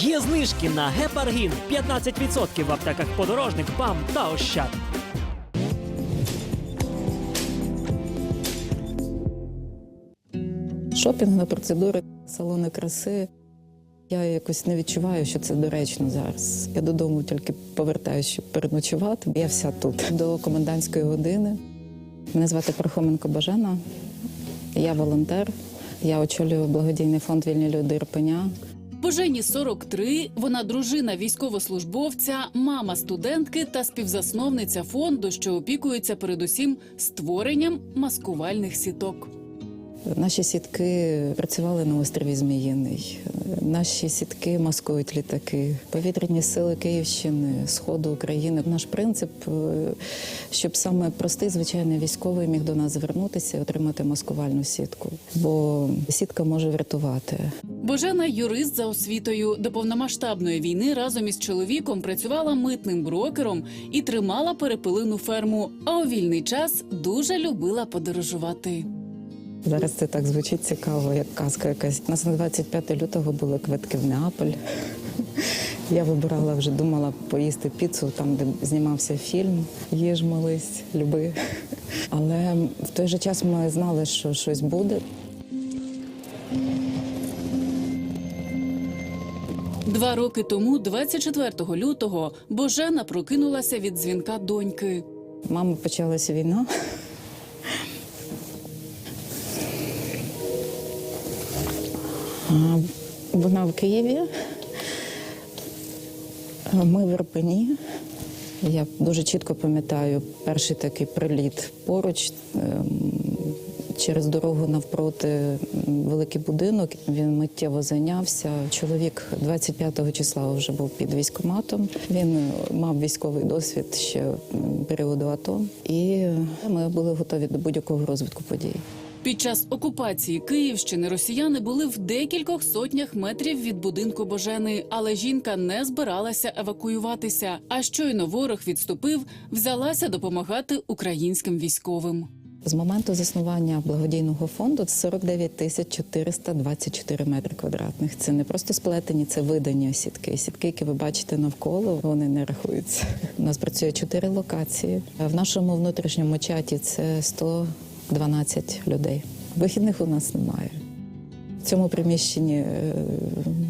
Є знижки на гепаргін 15% в аптеках подорожник, БАМ та Ощад. Шопінг на процедури, салони краси. Я якось не відчуваю, що це доречно зараз. Я додому тільки повертаюся, щоб переночувати. Я вся тут до комендантської години. Мене звати Пархоменко Бажена. Я волонтер. Я очолюю благодійний фонд Вільні люди Ірпеня. Божені 43, вона дружина військовослужбовця, мама студентки та співзасновниця фонду, що опікується передусім створенням маскувальних сіток. Наші сітки працювали на острові Зміїний. Наші сітки маскують літаки. Повітряні сили Київщини, Сходу України. Наш принцип, е, щоб саме простий звичайний військовий міг до нас звернутися і отримати маскувальну сітку. Бо сітка може врятувати. Божена юрист за освітою до повномасштабної війни разом із чоловіком працювала митним брокером і тримала перепилину ферму. А у вільний час дуже любила подорожувати. Зараз це так звучить цікаво, як казка якась. У нас на 25 лютого були квитки в Неаполь. Я вибирала вже, думала поїсти піцу там, де знімався фільм. Їж, молись, люби. Але в той же час ми знали, що щось буде. Два роки тому, 24 лютого, Божена прокинулася від дзвінка доньки. Мама почалася війна. Вона в Києві. Ми в Ірпені. Я дуже чітко пам'ятаю перший такий приліт поруч. ем, Через дорогу навпроти великий будинок. Він миттєво зайнявся. Чоловік 25 числа вже був під військкоматом. Він е, мав військовий досвід ще періоду АТО, і ми були готові до будь-якого розвитку подій. Під час окупації Київщини росіяни були в декількох сотнях метрів від будинку Божени, але жінка не збиралася евакуюватися. А щойно ворог відступив, взялася допомагати українським військовим. З моменту заснування благодійного фонду 49 тисяч 424 метри квадратних. Це не просто сплетені, це видані сітки. Сітки, які ви бачите навколо, вони не рахуються. У нас працює чотири локації. В нашому внутрішньому чаті це 112 людей. Вихідних у нас немає. В цьому приміщенні е,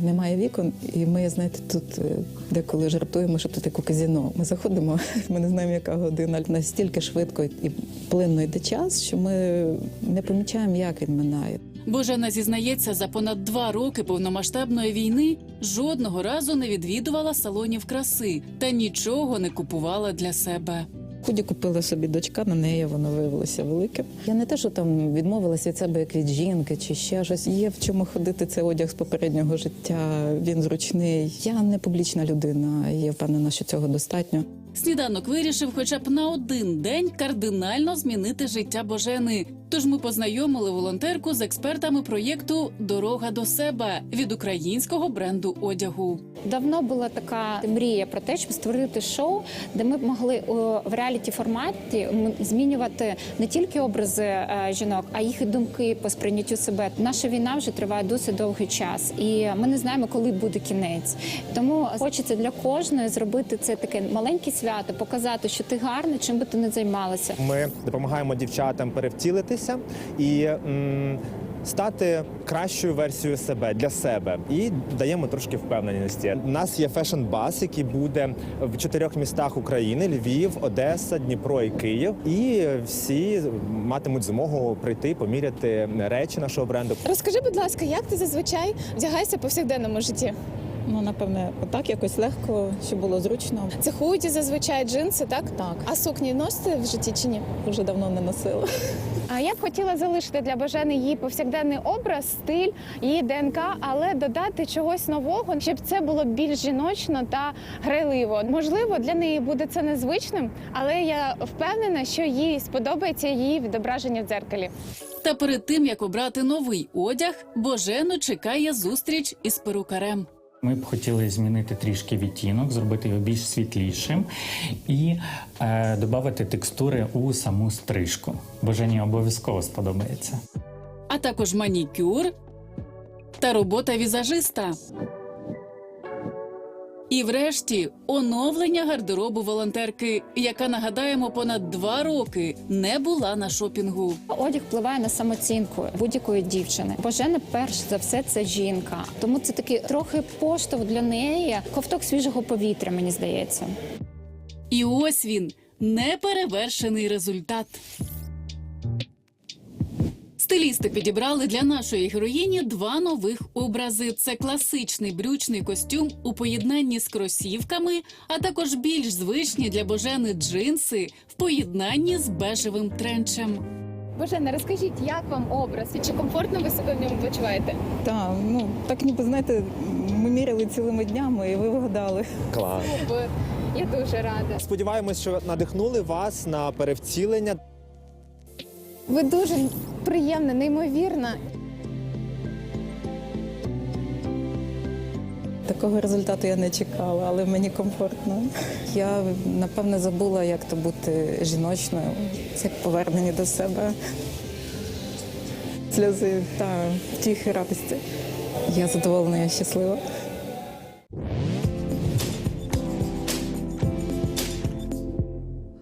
немає вікон, і ми, знаєте, тут е, деколи жартуємо, що тут як у казіно. Ми заходимо, ми не знаємо, яка година. Настільки швидко і плинно йде час, що ми не помічаємо, як він минає. Божена зізнається, за понад два роки повномасштабної війни жодного разу не відвідувала салонів краси та нічого не купувала для себе. Худі купила собі дочка, на неї воно виявилося великим. Я не те, що там відмовилася від себе як від жінки чи ще щось. Є в чому ходити. Це одяг з попереднього життя. Він зручний. Я не публічна людина. Я впевнена, що цього достатньо. Сніданок вирішив хоча б на один день кардинально змінити життя Божени. Тож ми познайомили волонтерку з експертами проєкту Дорога до себе від українського бренду одягу. Давно була така мрія про те, щоб створити шоу, де ми б могли в реаліті форматі м, змінювати не тільки образи е, жінок, а їх думки по сприйняттю себе. Наша війна вже триває досить довгий час, і ми не знаємо, коли буде кінець. Тому хочеться для кожної зробити це таке маленьке свято, показати, що ти гарна, чим би ти не займалася. Ми допомагаємо дівчатам перевтілитися і стати кращою версією себе для себе і даємо трошки впевненості. У нас є фешн-бас, який буде в чотирьох містах України: Львів, Одеса, Дніпро і Київ. І всі матимуть змогу прийти поміряти речі нашого бренду. Розкажи, будь ласка, як ти зазвичай вдягаєшся в повсякденному житті? Ну, напевне, отак якось легко, щоб було зручно. Це худі зазвичай джинси, так? Так. А сукні носите в житті чи ні? Вже давно не носила. А я б хотіла залишити для Божени її повсякденний образ, стиль, її ДНК, але додати чогось нового, щоб це було більш жіночно та грайливо. Можливо, для неї буде це незвичним, але я впевнена, що їй сподобається її відображення в дзеркалі. Та перед тим як обрати новий одяг, Божену чекає зустріч із перукарем. Ми б хотіли змінити трішки відтінок, зробити його більш світлішим і е, додати текстури у саму стрижку. Божені обов'язково сподобається. а також манікюр та робота візажиста. І врешті оновлення гардеробу волонтерки, яка нагадаємо понад два роки не була на шопінгу. Одяг впливає на самооцінку будь-якої дівчини. Божена, перш за все, це жінка. Тому це такий трохи поштовх для неї, ковток свіжого повітря, мені здається. І ось він неперевершений результат. Стилісти підібрали для нашої героїні два нових образи: це класичний брючний костюм у поєднанні з кросівками, а також більш звичні для божени джинси в поєднанні з бежевим тренчем. Божена, розкажіть, як вам образ і чи комфортно ви себе в ньому почуваєте? Так, ну так ніби знаєте, ми міряли цілими днями, і ви вгадали. Клас. Супер. Я дуже рада. Сподіваємось, що надихнули вас на перевтілення. Ви дуже приємна, неймовірна. Такого результату я не чекала, але мені комфортно. Я напевне забула, як то бути жіночною, як повернення до себе. Сльози та втіхи радості. Я задоволена, я щаслива.